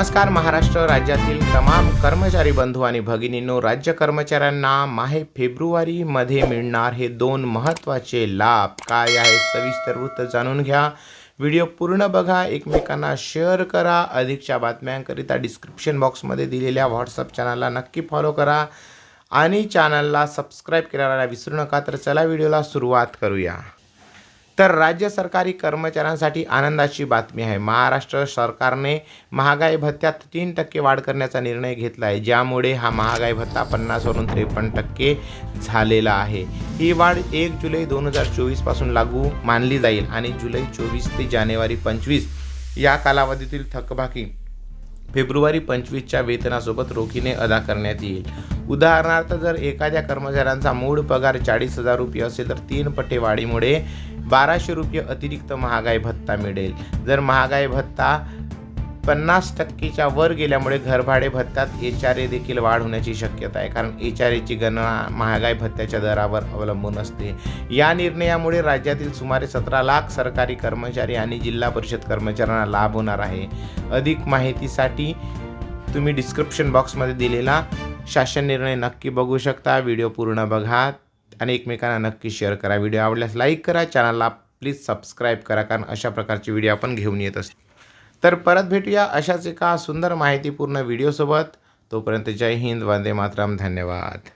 नमस्कार महाराष्ट्र राज्यातील तमाम कर्मचारी बंधू आणि भगिनींनो राज्य कर्मचाऱ्यांना माहे फेब्रुवारीमध्ये मिळणार हे दोन महत्त्वाचे लाभ काय आहे सविस्तर वृत्त जाणून घ्या. व्हिडिओ पूर्ण बघा एकमेकांना शेअर करा अधिकच्या बातम्यांकरिता डिस्क्रिप्शन बॉक्समध्ये दिलेल्या व्हॉट्सअप चॅनलला नक्की फॉलो करा आणि चॅनलला सबस्क्राईब करायला विसरू नका तर चला व्हिडिओला सुरुवात करूया. तर राज्य सरकारी कर्मचाऱ्यांसाठी आनंदाची बातमी आहे. महाराष्ट्र सरकारने महागाई भत्त्यात तीन टक्के वाढ करण्याचा निर्णय घेतला आहे. ज्यामुळे हा महागाई भत्ता पन्नासवरून त्रेपन्न टक्के झालेला आहे. ही वाढ एक जुलै दोन हजार चोवीसपासून लागू मानली जाईल आणि जुलै चोवीस ते जानेवारी पंचवीस या कालावधीतील थकबाकी फेब्रुवारी पंचवीसच्या वेतनासोबत रोखीने अदा करण्यात येईल. उदाहरणार्थ जर एखाद्या कर्मचाऱ्यांचा मूळ पगार चाळीस हजार रुपये असेल तर तीन पटे वाढीमुळे बाराशे रुपये अतिरिक्त महागाई भत्ता मिळेल. जर महागाई भत्ता पन्नास टक्केच्या वर गेल्यामुळे घरभाडे भत्त्यात एच आर ए देखील वाढ होण्याची शक्यता आहे. कारण एच आर एची गणना महागाई भत्त्याच्या दरावर अवलंबून असते. या निर्णयामुळे राज्यातील सुमारे सतरा लाख सरकारी कर्मचारी आणि जिल्हा परिषद कर्मचाऱ्यांना लाभ होणार आहे. अधिक माहितीसाठी तुम्ही डिस्क्रिप्शन बॉक्समध्ये दिलेला शासन निर्णय नक्की बघू शकता. व्हिडिओ पूर्ण बघा. आणि एकमेकांना नक्की शेअर करा. व्हिडिओ आवडल्यास लाईक करा. चॅनलला प्लीज सबस्क्राईब करा कारण अशा प्रकारचे व्हिडिओ आपण घेऊन येत असतो. तर परत भेटूया अशाच एका सुंदर माहितीपूर्ण व्हिडिओसोबत तोपर्यंत जय हिंद वंदे मातरम. धन्यवाद.